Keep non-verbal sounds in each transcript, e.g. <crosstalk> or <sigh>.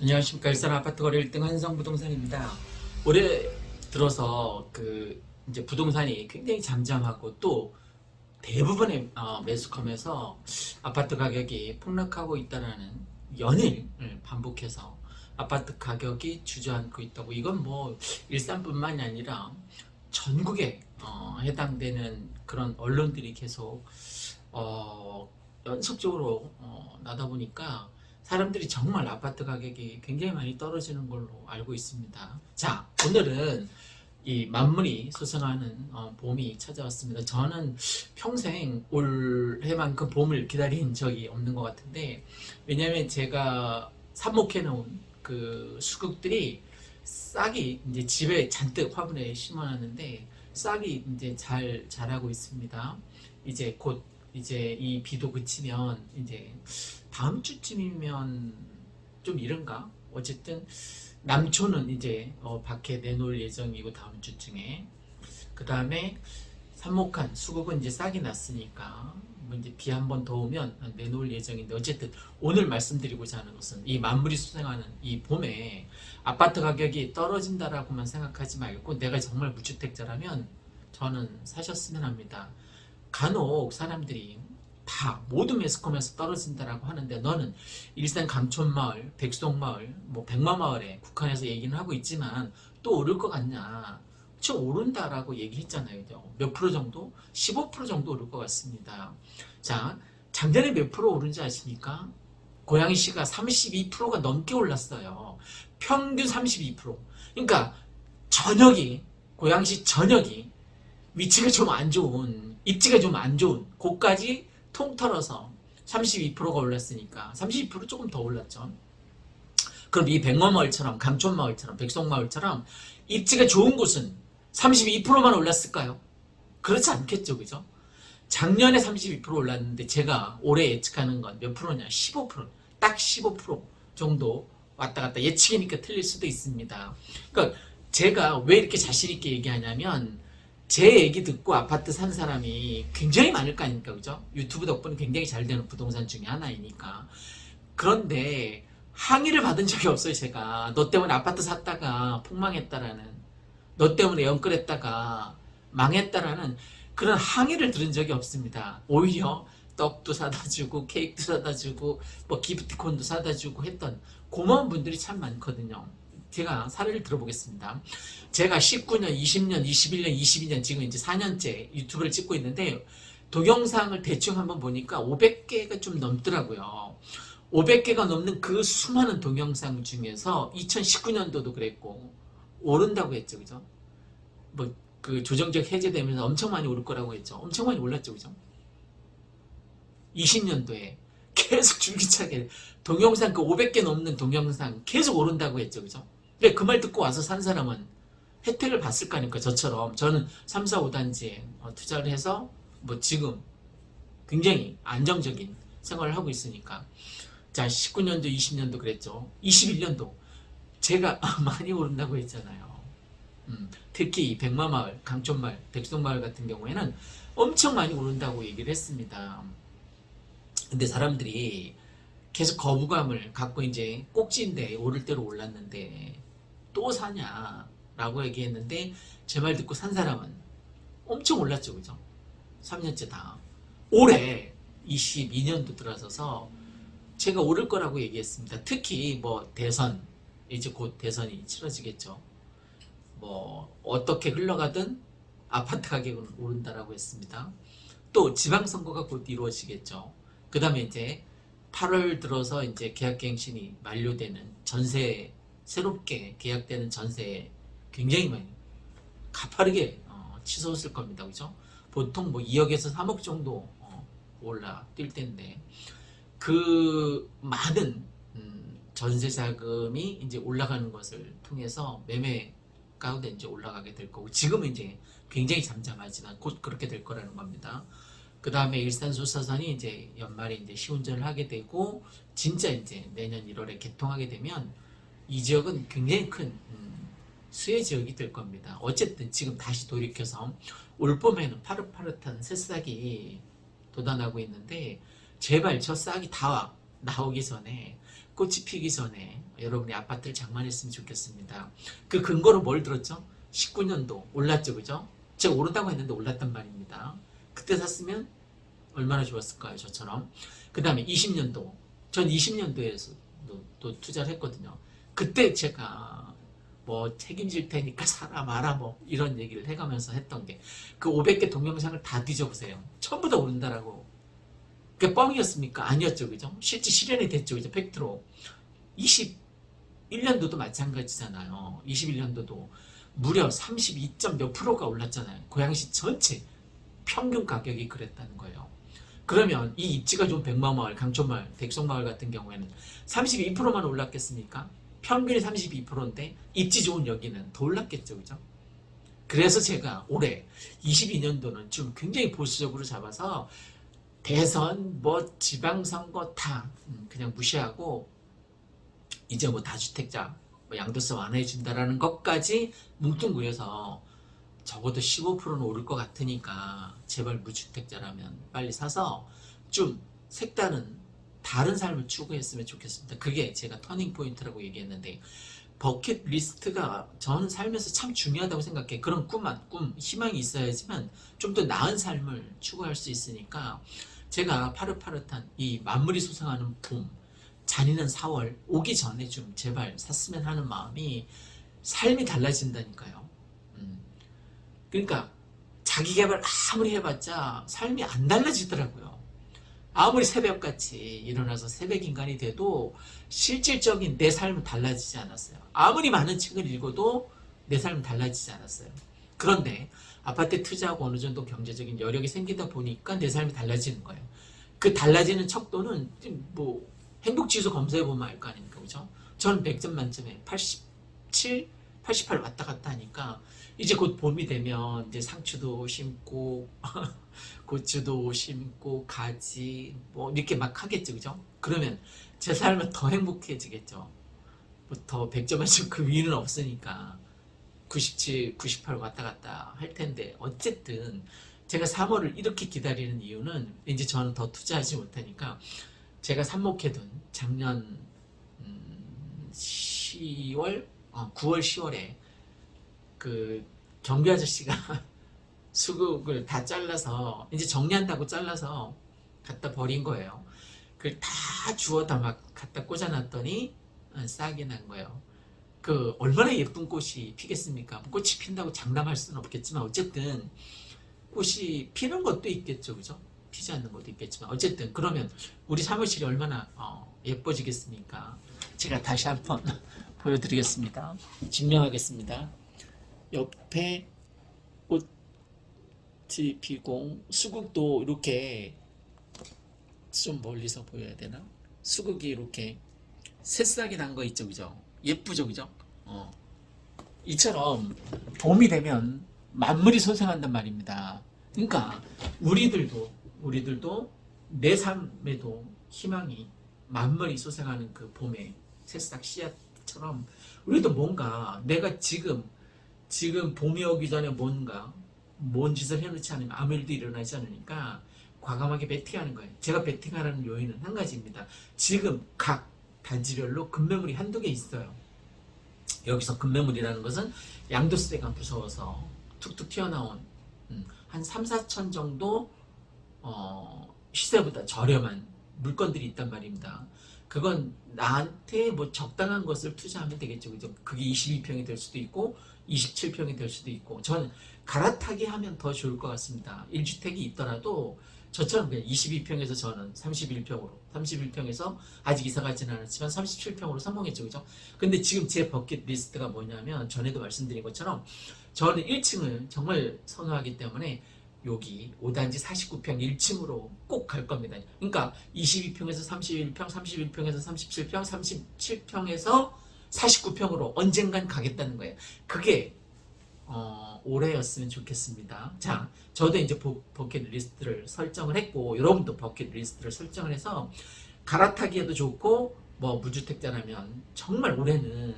안녕하십니까 일산 아파트 거래 1등 한성 부동산입니다. 올해 들어서 그 이제 부동산이 굉장히 잠잠하고 또 대부분의 어, 매수컴에서 아파트 가격이 폭락하고 있다라는 연일 반복해서 아파트 가격이 주저앉고 있다고 이건 뭐 일산뿐만이 아니라 전국에 어, 해당되는 그런 언론들이 계속 어, 연속적으로 어, 나다 보니까 사람들이 정말 아파트 가격이 굉장히 많이 떨어지는 걸로 알고 있습니다. 자, 오늘은 이 만물이 소생하는 어, 봄이 찾아왔습니다. 저는 평생 올해만큼 봄을 기다린 적이 없는 것 같은데, 왜냐면 제가 삽목해 놓은 그 수국들이 싹이 이제 집에 잔뜩 화분에 심어놨는데, 싹이 이제 잘 자라고 있습니다. 이제 곧 이제 이 비도 그치면 이제 다음 주쯤이면 좀 이른가? 어쨌든 남초는 이제 어, 밖에 내놓을 예정이고 다음 주쯤에 그 다음에 삽목한 수국은 이제 싹이 났으니까 뭐 이제 비 한 번 더 오면 내놓을 예정인데 어쨌든 오늘 말씀드리고자 하는 것은 이 만물이 수생하는 이 봄에 아파트 가격이 떨어진다라고만 생각하지 말고 내가 정말 무주택자라면 저는 사셨으면 합니다. 간혹 사람들이 다 모든 매스컴에서 떨어진다라고 하는데 너는 일산 감촌마을, 백송마을, 뭐 백마마을에 국한해서 얘기는 하고 있지만 또 오를 것 같냐? 저 오른다라고 얘기했잖아요. 몇 프로 정도? 15% 정도 오를 것 같습니다. 자, 작년에 몇 프로 오른지 아십니까? 고양시가 32%가 넘게 올랐어요. 평균 32%. 그러니까 전역이 고양시 전역이 위치가 좀 안 좋은 입지가 좀 안 좋은 곳까지 통털어서 32%가 올랐으니까 32% 조금 더 올랐죠. 그럼 이 백마마을처럼 감촌마을처럼 백송마을처럼 입지가 좋은 곳은 32%만 올랐을까요? 그렇지 않겠죠, 그죠? 작년에 32% 올랐는데 제가 올해 예측하는 건 몇 프로냐? 15%. 딱 15% 정도 왔다 갔다 예측이니까 틀릴 수도 있습니다. 그러니까 제가 왜 이렇게 자신 있게 얘기하냐면 제 얘기 듣고 아파트 산 사람이 굉장히 많을 거 아닙니까, 그죠? 유튜브 덕분에 굉장히 잘 되는 부동산 중에 하나이니까. 그런데 항의를 받은 적이 없어요, 제가. 너 때문에 아파트 샀다가 폭망했다라는, 너 때문에 연끌했다가 망했다라는 그런 항의를 들은 적이 없습니다. 오히려 떡도 사다 주고, 케이크도 사다 주고, 뭐 기프티콘도 사다 주고 했던 고마운 분들이 참 많거든요. 제가 사례를 들어보겠습니다. 제가 19년, 20년, 21년, 22년 지금 이제 4년째 유튜브를 찍고 있는데 동영상을 대충 한번 보니까 500개가 좀 넘더라고요. 500개가 넘는 그 수많은 동영상 중에서 2019년도도 그랬고 오른다고 했죠, 그죠? 뭐 그 조정적 해제되면서 엄청 많이 오를 거라고 했죠. 엄청 많이 올랐죠, 그죠? 20년도에 계속 줄기차게 동영상 그 500개 넘는 동영상 계속 오른다고 했죠, 그죠? 근데 그 말 듣고 와서 산 사람은 혜택을 봤을 거 아닙니까? 저처럼. 저는 3, 4, 5단지에 어, 투자를 해서 뭐 지금 굉장히 안정적인 생활을 하고 있으니까. 자 19년도 20년도 그랬죠. 21년도. 제가 <laughs> 많이 오른다고 했잖아요. 음, 특히 이 백마마을, 강촌마을, 백송마을 같은 경우에는 엄청 많이 오른다고 얘기를 했습니다. 근데 사람들이 계속 거부감을 갖고 이제 꼭지인데 오를 대로 올랐는데 또 사냐 라고 얘기했는데 제 말 듣고 산 사람은 엄청 올랐죠 그죠? 3년째 다. 올해 22년도 들어서서 제가 오를 거라고 얘기했습니다. 특히 뭐 대선 이제 곧 대선이 치러지겠죠. 뭐 어떻게 흘러가든 아파트 가격은 오른다라고 했습니다. 또 지방선거가 곧 이루어지겠죠. 그 다음에 이제 8월 들어서 이제 계약갱신이 만료되는 전세 새롭게 계약되는 전세 굉장히 많이 가파르게 어, 치솟을 겁니다. 그죠? 보통 뭐 2억에서 3억 정도 어, 올라 뛸 텐데 그 많은 음, 전세 자금이 이제 올라가는 것을 통해서 매매 가운데 이제 올라가게 될 거고 지금은 이제 굉장히 잠잠하지만 곧 그렇게 될 거라는 겁니다. 그 다음에 일산 수사선이 이제 연말에 이제 시운전을 하게 되고 진짜 이제 내년 1월에 개통하게 되면 이 지역은 굉장히 큰 음, 수혜 지역이 될 겁니다. 어쨌든 지금 다시 돌이켜서 올 봄에는 파릇파릇한 새싹이 돋아나고 있는데 제발 저 싹이 다 나오기 전에 꽃이 피기 전에 여러분이 아파트를 장만했으면 좋겠습니다. 그 근거로 뭘 들었죠? 19년도 올랐죠, 그죠? 제가 오르다고 했는데 올랐단 말입니다. 그때 샀으면 얼마나 좋았을까요, 저처럼. 그 다음에 20년도. 전 20년도에서 또, 또 투자를 했거든요. 그때 제가 뭐 책임질 테니까 마라 뭐 이런 얘기를 해가면서 했던 게 그 500개 동영상을 다 뒤져보세요. 전부 다 오른다라고. 그게 뻥이었습니까? 아니었죠, 그죠? 실제 실현이 됐죠, 그죠? 팩트로. 21년도도 마찬가지잖아요. 21년도도 무려 32점 몇 프로가 올랐잖아요. 고양시 전체 평균 가격이 그랬다는 거예요. 그러면 이 입지가 좋은 백마마을, 강촌마을, 백성마을 같은 경우에는 32%만 올랐겠습니까? 평균이 32%인데 입지 좋은 여기는 더 올랐겠죠, 그죠? 그래서 제가 올해 22년도는 좀 굉장히 보수적으로 잡아서 대선, 뭐 지방선거 다 음, 그냥 무시하고 이제 뭐 다주택자 뭐 양도세 완화해 준다라는 것까지 뭉뚱그려서 적어도 15%는 오를 것 같으니까 제발 무주택자라면 빨리 사서 좀 색다른 다른 삶을 추구했으면 좋겠습니다. 그게 제가 터닝 포인트라고 얘기했는데 버킷 리스트가 저는 살면서 참 중요하다고 생각해. 그런 꿈, 꿈, 희망이 있어야지만 좀 더 나은 삶을 추구할 수 있으니까 제가 파릇파릇한 이 만물이 솟아가는 봄, 잔인한 4월 오기 전에 좀 제발 샀으면 하는 마음이 삶이 달라진다니까요. 음. 그러니까 자기 개발 아무리 해봤자 삶이 안 달라지더라고요. 아무리 새벽같이 일어나서 새벽 인간이 돼도 실질적인 내 삶은 달라지지 않았어요. 아무리 많은 책을 읽어도 내 삶은 달라지지 않았어요. 그런데 아파트에 투자하고 어느 정도 경제적인 여력이 생기다 보니까 내 삶이 달라지는 거예요. 그 달라지는 척도는 뭐 행복지수 검사해 보면 알 거 아닙니까, 그죠? 저는 100점 만점에 87, 88 왔다 갔다 하니까 이제 곧 봄이 되면 이제 상추도 심고 <laughs> 고추도 심고 가지 뭐 이렇게 막 하겠죠, 그죠? 그러면 제 삶은 더 행복해지겠죠. 뭐 더 100점 만점 그 위는 없으니까 97, 98 왔다 갔다 할 텐데 어쨌든 제가 3월을 이렇게 기다리는 이유는 이제 저는 더 투자하지 못하니까 제가 삽목해둔 작년 음, 10월, 어, 9월, 10월에 그 경비 아저씨가 <laughs> 수국을 다 잘라서 이제 정리한다고 잘라서 갖다 버린 거예요. 그걸 다 주워다 막 갖다 꽂아놨더니 어, 싹이 난 거예요. 그 얼마나 예쁜 꽃이 피겠습니까? 뭐 꽃이 핀다고 장담할 수는 없겠지만 어쨌든 꽃이 피는 것도 있겠죠, 그죠? 피지 않는 것도 있겠지만 어쨌든 그러면 우리 사무실이 얼마나 어, 예뻐지겠습니까? 제가 다시 한번 <laughs> 보여드리겠습니다. 증명하겠습니다. 옆에 꽃이 피고 수국도 이렇게 좀 멀리서 보여야 되나? 수국이 이렇게 새싹이 난 거 있죠, 그죠? 예쁘죠, 그죠? 어. 이처럼 봄이 되면 만물이 솟아난단 말입니다. 그러니까 우리들도 우리들도 내 삶에도 희망이 만물이 솟아가는 그 봄의 새싹 씨앗처럼 우리도 뭔가 내가 지금 지금 봄이 오기 전에 뭔가 뭔 짓을 해놓지 않으면 아무 일도 일어나지 않으니까 과감하게 베팅하는 거예요. 제가 베팅하라는 요인은 한 가지입니다. 지금 각 단지별로 급매물이 한두 개 있어요. 여기서 급매물이라는 것은 양도세가 무서워서 툭툭 튀어나온 음, 한 3, 4천 정도 어, 시세보다 저렴한 물건들이 있단 말입니다. 그건 나한테 뭐 적당한 것을 투자하면 되겠죠. 그죠? 그게 22평이 될 수도 있고 27평이 될 수도 있고 저는 갈아타기 하면 더 좋을 것 같습니다. 1주택이 있더라도 저처럼 그냥 22평에서 저는 31평으로 31평에서 아직 이사 가지는 않았지만 37평으로 성공했죠. 그죠? 근데 지금 제 버킷 리스트가 뭐냐면 전에도 말씀드린 것처럼 저는 1층을 정말 선호하기 때문에 여기 5단지 49평 1층으로 꼭 갈 겁니다. 그러니까 22평에서 31평, 31평에서 37평, 37평에서 49평으로 언젠간 가겠다는 거예요. 그게 어, 올해였으면 좋겠습니다. 자, 저도 이제 버, 버킷 리스트를 설정을 했고 여러분도 버킷 리스트를 설정을 해서 갈아타기에도 좋고 뭐 무주택자라면 정말 올해는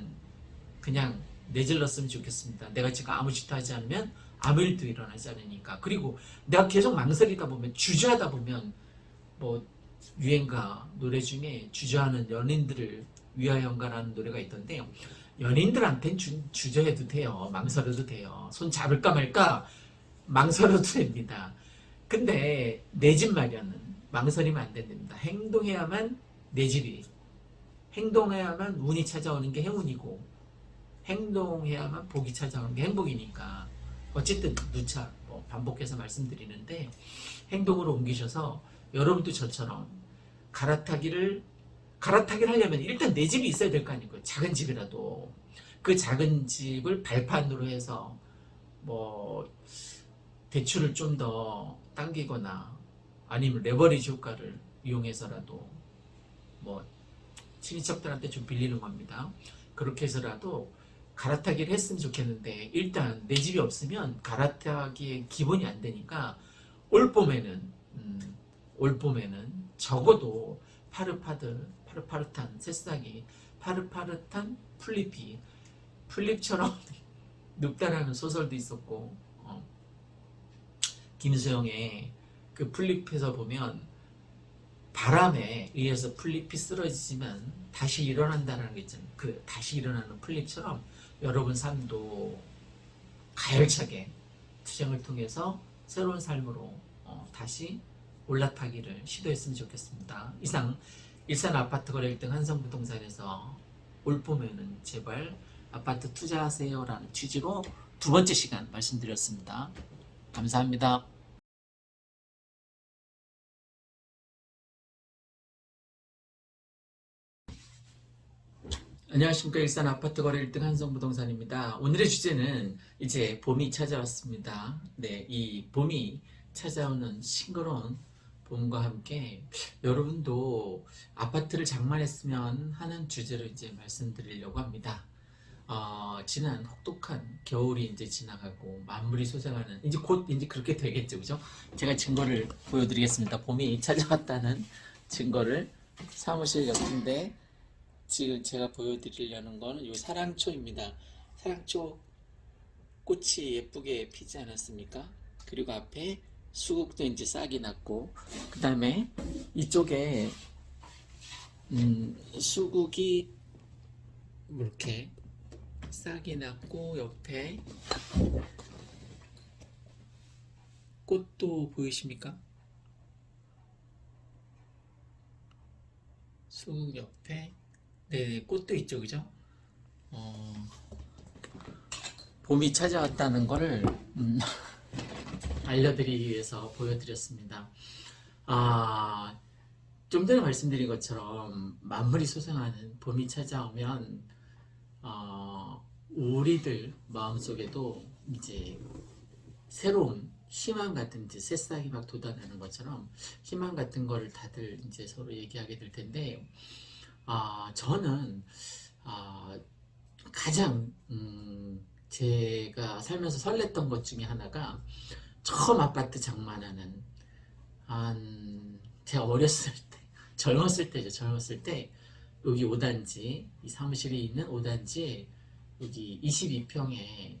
그냥 내질렀으면 좋겠습니다. 내가 지금 아무 짓도 하지 않으면 아무 일도 일어나지 않으니까. 그리고 내가 계속 망설이다 보면 주저하다 보면 뭐 유행가 노래 중에 주저하는 연인들을 위하여인가라는 노래가 있던데 연인들한텐 주, 주저해도 돼요. 망설여도 돼요. 손 잡을까 말까 망설여도 됩니다. 근데 내 집 마련은 망설이면 안 된답니다. 행동해야만 내 집이 행동해야만 운이 찾아오는 게 행운이고 행동해야만 복이 찾아오는 게 행복이니까 어쨌든 누차 뭐 반복해서 말씀드리는데 행동으로 옮기셔서 여러분도 저처럼 갈아타기를 갈아타기를 하려면 일단 내 집이 있어야 될 거 아니고요. 작은 집이라도 그 작은 집을 발판으로 해서 뭐 대출을 좀 더 당기거나 아니면 레버리지 효과를 이용해서라도 뭐 친인척들한테 좀 빌리는 겁니다. 그렇게 해서라도 갈아타기를 했으면 좋겠는데 일단 내 집이 없으면 갈아타기의 기본이 안 되니까 올 봄에는 음, 올 봄에는 적어도 파릇파릇 파릇파릇한 새싹이 파릇파릇한 플립이 플립처럼 <laughs> 눕다라는 소설도 있었고 어, 김수영의 그 플립에서 보면 바람에 의해서 플립이 쓰러지지만 다시 일어난다는 게 있잖아요. 그 다시 일어나는 플립처럼 여러분 삶도 가열차게 투쟁을 통해서 새로운 삶으로 어, 다시 올라타기를 시도했으면 좋겠습니다. 이상 일산 아파트 거래 1등 한성부동산에서 올 봄에는 제발 아파트 투자하세요라는 취지로 두 번째 시간 말씀드렸습니다. 감사합니다. 안녕하십니까 일산 아파트 거래 1등 한성 부동산입니다. 오늘의 주제는 이제 봄이 찾아왔습니다. 네, 이 봄이 찾아오는 싱그러운 봄과 함께 여러분도 아파트를 장만했으면 하는 주제로 이제 말씀드리려고 합니다. 어, 지난 혹독한 겨울이 이제 지나가고 만물이 소생하는 이제 곧 이제 그렇게 되겠죠, 그죠? 제가 증거를 보여드리겠습니다. 봄이 찾아왔다는 증거를 사무실 옆인데 지금 제가 보여드리려는 거는 이 사랑초입니다. 사랑초 꽃이 예쁘게 피지 않았습니까? 그리고 앞에 수국도 이제 싹이 났고 그 다음에 이쪽에 음, 수국이 이렇게 싹이 났고 옆에 꽃도 보이십니까? 수국 옆에 네, 꽃도 있죠, 그죠? 어, 봄이 찾아왔다는 거를 음, <laughs> 알려드리기 위해서 보여드렸습니다. 아, 좀 전에 말씀드린 것처럼 만물이 소생하는 봄이 찾아오면 어, 우리들 마음속에도 이제 새로운 희망 같은 이제 새싹이 막 돋아나는 것처럼 희망 같은 거를 다들 이제 서로 얘기하게 될 텐데 아, 저는 아, 가장 음, 제가 살면서 설렜던 것 중에 하나가 처음 아파트 장만하는 한 제가 어렸을 때 <laughs> 젊었을 때죠 젊었을 때 여기 5단지 이 사무실이 있는 5단지에 여기 22평에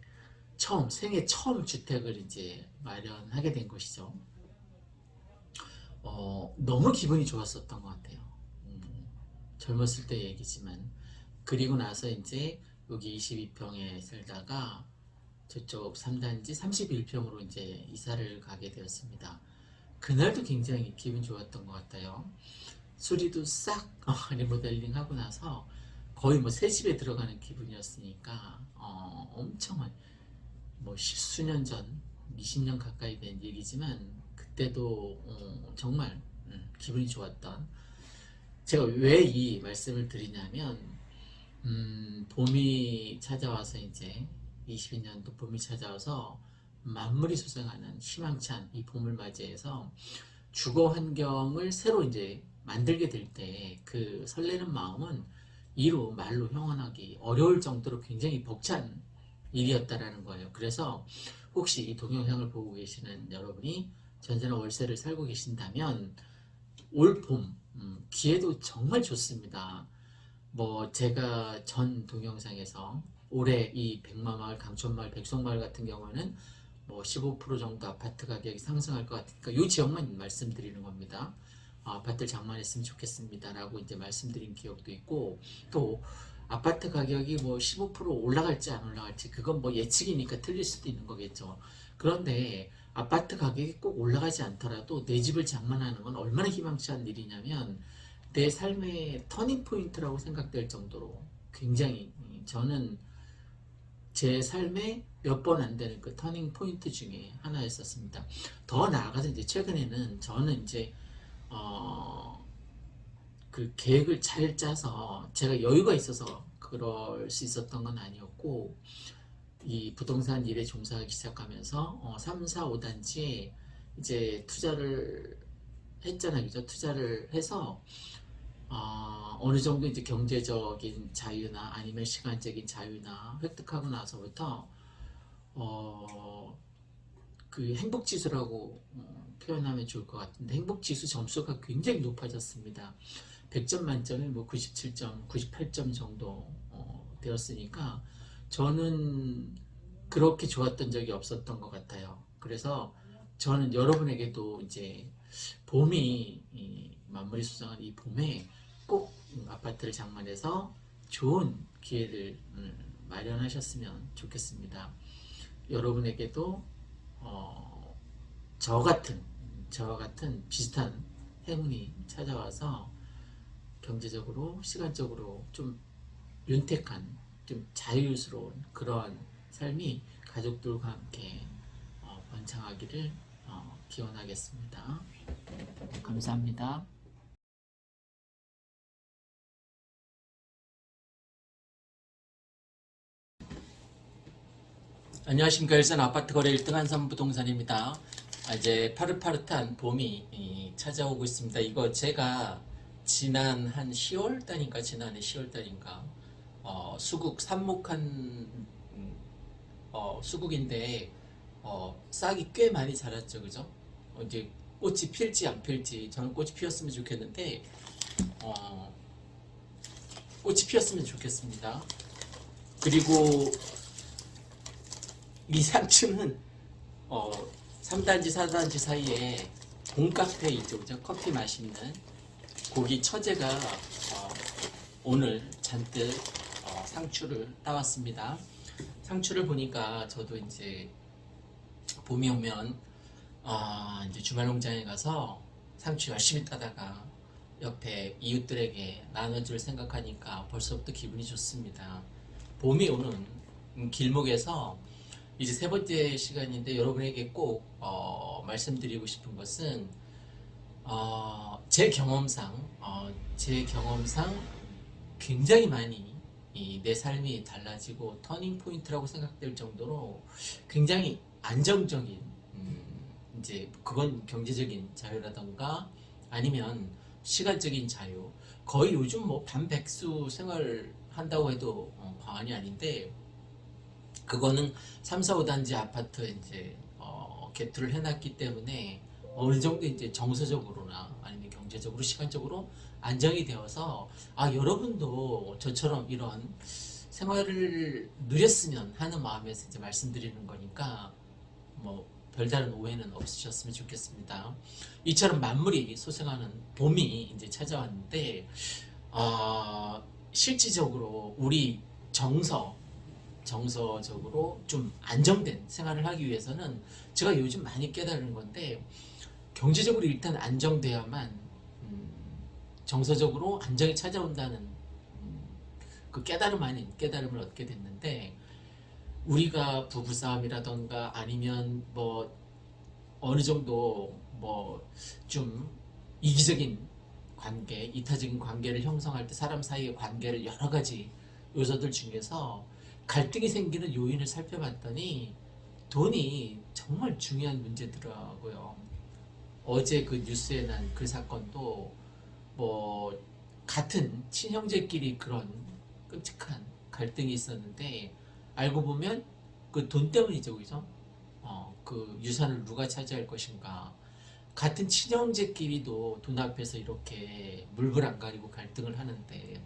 처음 생애 처음 주택을 이제 마련하게 된 것이죠. 어, 너무 기분이 좋았었던 것 같아요. 음, 젊었을 때 얘기지만 그리고 나서 이제 여기 22평에 살다가 저쪽 3단지 31평으로 이제 이사를 가게 되었습니다. 그날도 굉장히 기분 좋았던 것 같아요. 수리도 싹 어, <laughs> 리모델링 하고 나서 거의 뭐 새 집에 들어가는 기분이었으니까 어, 엄청 뭐 십수년 전, 20년 가까이 된 얘기지만 그때도 어, 정말 음, 기분이 좋았던 제가 왜 이 말씀을 드리냐면 음, 봄이 찾아와서 이제 22년도 봄이 찾아와서 만물이 소생하는 희망찬 이 봄을 맞이해서 주거 환경을 새로 이제 만들게 될 때 그 설레는 마음은 이로 말로 형언하기 어려울 정도로 굉장히 벅찬 일이었다라는 거예요. 그래서 혹시 이 동영상을 보고 계시는 여러분이 전세나 월세를 살고 계신다면 올 봄, 음, 기회도 정말 좋습니다. 뭐 제가 전 동영상에서 올해 이 백마마을, 강촌마을, 백송마을 같은 경우는 뭐 15% 정도 아파트 가격이 상승할 것 같으니까 이 지역만 말씀드리는 겁니다. 어, 아파트를 장만했으면 좋겠습니다라고 이제 말씀드린 기억도 있고 또 아파트 가격이 뭐 15% 올라갈지 안 올라갈지 그건 뭐 예측이니까 틀릴 수도 있는 거겠죠. 그런데 아파트 가격이 꼭 올라가지 않더라도 내 집을 장만하는 건 얼마나 희망찬 일이냐면 내 삶의 터닝 포인트라고 생각될 정도로 굉장히 음, 저는 제 삶에 몇번 안 되는 그 터닝 포인트 중에 하나였었습니다. 더 나아가서 이제 최근에는 저는 이제 어, 그 계획을 잘 짜서 제가 여유가 있어서 그럴 수 있었던 건 아니었고 이 부동산 일에 종사하기 시작하면서 어, 3, 4, 5단지에 이제 투자를 했잖아요. 그죠? 투자를 해서 어, 어느 정도 이제 경제적인 자유나 아니면 시간적인 자유나 획득하고 나서부터 어, 그 행복 지수라고 어, 표현하면 좋을 것 같은데 행복 지수 점수가 굉장히 높아졌습니다. 100점 만점에 뭐 97점, 98점 정도 어, 되었으니까 저는 그렇게 좋았던 적이 없었던 것 같아요. 그래서 저는 여러분에게도 이제 봄이 이 만물이 수정한 이 봄에 꼭 아파트를 장만해서 좋은 기회를 음, 마련하셨으면 좋겠습니다. 여러분에게도 어, 저 같은 저와 같은 비슷한 행운이 찾아와서 경제적으로 시간적으로 좀 윤택한 좀 자유스러운 그러한 삶이 가족들과 함께 어, 번창하기를 어, 기원하겠습니다. 감사합니다. 안녕하십니까 일산 아파트 거래 1등 한산 부동산입니다. 아, 이제 파릇파릇한 봄이 이, 찾아오고 있습니다. 이거 제가 지난 한 10월 달인가 지난해 10월 달인가 어, 수국 삽목한 음, 어, 수국인데 어, 싹이 꽤 많이 자랐죠, 그죠? 어, 이제 꽃이 필지 안 필지 저는 꽃이 피었으면 좋겠는데 어, 꽃이 피었으면 좋겠습니다. 그리고 이 상추는 어, 3단지, 4단지 사이에 봄카페 있죠, 그죠? 커피 마시는 고기 처제가 어, 오늘 잔뜩 어, 상추를 따왔습니다. 상추를 보니까 저도 이제 봄이 오면 아, 이제 주말 농장에 가서 상추 열심히 따다가 옆에 이웃들에게 나눠줄 생각하니까 벌써부터 기분이 좋습니다. 봄이 오는 음, 길목에서 이제 세 번째 시간인데 여러분에게 꼭 어, 말씀드리고 싶은 것은 어, 제 경험상 어, 제 경험상 굉장히 많이 이 내 삶이 달라지고 터닝 포인트라고 생각될 정도로 굉장히 안정적인 음, 이제 그건 경제적인 자유라던가 아니면 시간적인 자유. 거의 요즘 뭐 반백수 생활 한다고 해도 어, 과언이 아닌데 그거는 3, 4, 5단지 아파트 이제 어, 개투를 해놨기 때문에 어느 정도 이제 정서적으로나 아니면 경제적으로 시간적으로 안정이 되어서 아 여러분도 저처럼 이런 생활을 누렸으면 하는 마음에서 이제 말씀드리는 거니까 뭐 별다른 오해는 없으셨으면 좋겠습니다. 이처럼 만물이 소생하는 봄이 이제 찾아왔는데 어, 실질적으로 우리 정서 정서적으로 좀 안정된 생활을 하기 위해서는 제가 요즘 많이 깨달은 건데 경제적으로 일단 안정돼야만 음, 정서적으로 안정이 찾아온다는 음, 그 깨달음 아닌 깨달음을 얻게 됐는데 우리가 부부싸움이라던가 아니면 뭐 어느 정도 뭐 좀 이기적인 관계, 이타적인 관계를 형성할 때 사람 사이의 관계를 여러 가지 요소들 중에서 갈등이 생기는 요인을 살펴봤더니 돈이 정말 중요한 문제더라고요. 어제 그 뉴스에 난 그 사건도 뭐 같은 친형제끼리 그런 끔찍한 갈등이 있었는데 알고 보면 그 돈 때문이죠, 그죠? 어, 그 유산을 누가 차지할 것인가. 같은 친형제끼리도 돈 앞에서 이렇게 물불 안 가리고 갈등을 하는데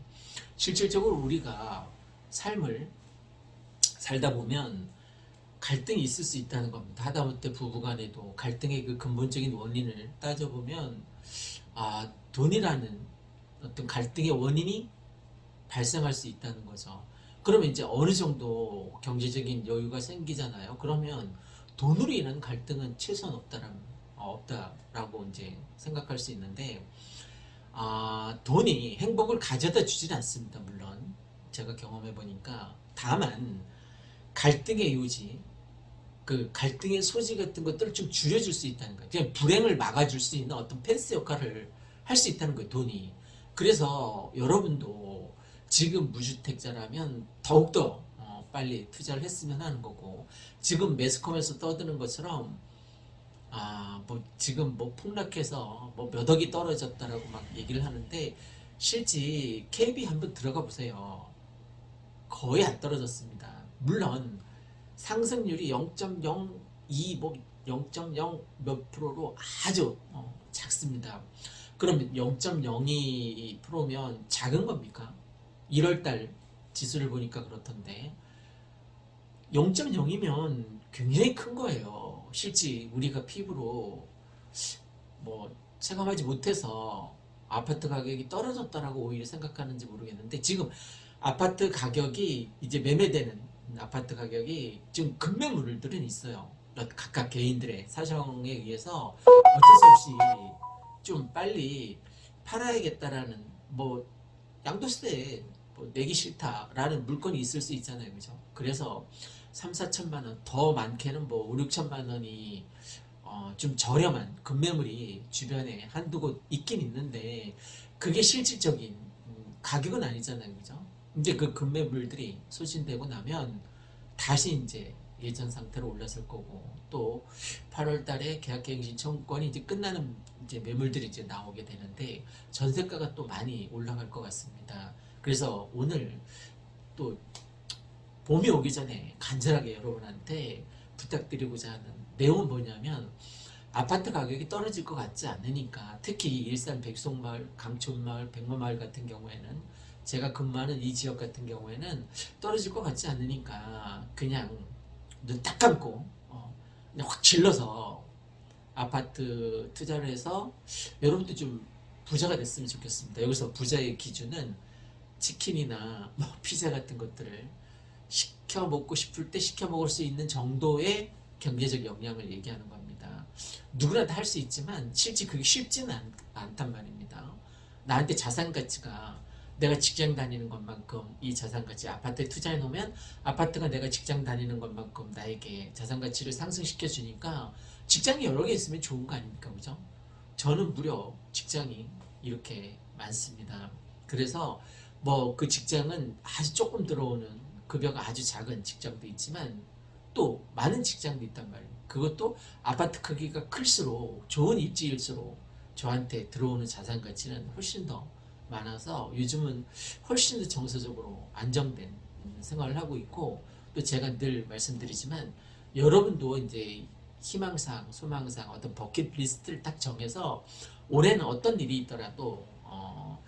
실질적으로 우리가 삶을 살다 보면 갈등이 있을 수 있다는 겁니다. 하다못해 부부간에도 갈등의 그 근본적인 원인을 따져보면 아, 돈이라는 어떤 갈등의 원인이 발생할 수 있다는 거죠. 그러면 이제 어느 정도 경제적인 여유가 생기잖아요. 그러면 돈으로 인한 갈등은 최소한 없다라는 어, 없다라고 이제 생각할 수 있는데 아, 돈이 행복을 가져다 주진 않습니다. 물론 제가 경험해 보니까 다만 갈등의 요지 그 갈등의 소지 같은 것들을 좀 줄여줄 수 있다는 거예요. 그냥 불행을 막아줄 수 있는 어떤 펜스 역할을 할 수 있다는 거예요. 돈이. 그래서 여러분도 지금 무주택자라면 더욱더 어, 빨리 투자를 했으면 하는 거고 지금 매스컴에서 떠드는 것처럼 아, 뭐 지금 뭐 폭락해서 뭐 몇 억이 떨어졌다라고 막 얘기를 하는데 실제 KB 한번 들어가 보세요. 거의 안 떨어졌습니다. 물론 상승률이 0.02, 뭐0.0몇 프로로 아주 어, 작습니다. 그러면 0.02%면 작은 겁니까? 1월달 지수를 보니까 그렇던데 0.0이면 굉장히 큰 거예요. 실제 우리가 피부로 뭐 체감하지 못해서 아파트 가격이 떨어졌다라고 오히려 생각하는지 모르겠는데 지금 아파트 가격이 이제 매매되는 아파트 가격이 지금 급매물들은 있어요. 각각 개인들의 사정에 의해서 어쩔 수 없이 좀 빨리 팔아야겠다라는 뭐 양도세 뭐 내기 싫다라는 물건이 있을 수 있잖아요. 그죠? 그래서 3, 4천만 원, 더 많게는 뭐 5, 6천만 원이 어, 좀 저렴한 급매물이 주변에 한두 곳 있긴 있는데 그게 실질적인 음, 가격은 아니잖아요. 그죠? 이제 그 급매물들이 소진되고 나면 다시 이제 예전 상태로 올랐을 거고 또 8월 달에 계약갱 신 청구권이 이제 끝나는 이제 매물들이 이제 나오게 되는데 전세가가 또 많이 올라갈 것 같습니다. 그래서 오늘 또 봄이 오기 전에 간절하게 여러분한테 부탁드리고자 하는 내용은 뭐냐면 아파트 가격이 떨어질 것 같지 않으니까 특히 일산 백송마을, 강촌마을, 백마마을 같은 경우에는 제가 근무하는 이 지역 같은 경우에는 떨어질 것 같지 않으니까 그냥 눈 딱 감고 어, 그냥 확 질러서 아파트 투자를 해서 여러분도 좀 부자가 됐으면 좋겠습니다. 여기서 부자의 기준은 치킨이나 뭐 <laughs> 피자 같은 것들을 시켜 먹고 싶을 때 시켜 먹을 수 있는 정도의 경제적 역량을 얘기하는 겁니다. 누구나 다 할 수 있지만 실제 그게 쉽지는 않, 않단 말입니다. 나한테 자산 가치가 내가 직장 다니는 것만큼 이 자산 가치 아파트에 투자해 놓으면 아파트가 내가 직장 다니는 것만큼 나에게 자산 가치를 상승시켜 주니까 직장이 여러 개 있으면 좋은 거 아닙니까? 그죠? 저는 무려 직장이 이렇게 많습니다. 그래서 뭐 그 직장은 아주 조금 들어오는 급여가 아주 작은 직장도 있지만 또 많은 직장도 있단 말이에요. 그것도 아파트 크기가 클수록 좋은 입지일수록 저한테 들어오는 자산 가치는 훨씬 더 많아서 요즘은 훨씬 더 정서적으로 안정된 생활을 하고 있고 또 제가 늘 말씀드리지만 여러분도 이제 희망상, 소망상 어떤 버킷 리스트를 딱 정해서 올해는 어떤 일이 있더라도 어,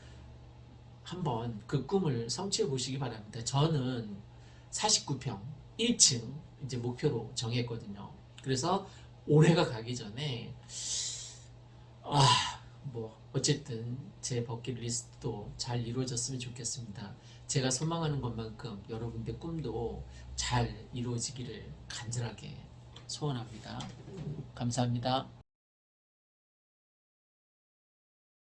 한번 그 꿈을 성취해 보시기 바랍니다. 저는 49평 1층 이제 목표로 정했거든요. 그래서 올해가 가기 전에 아, 뭐 어쨌든 제 버킷리스트도 잘 이루어졌으면 좋겠습니다. 제가 소망하는 것만큼 여러분들 꿈도 잘 이루어지기를 간절하게 소원합니다. 감사합니다.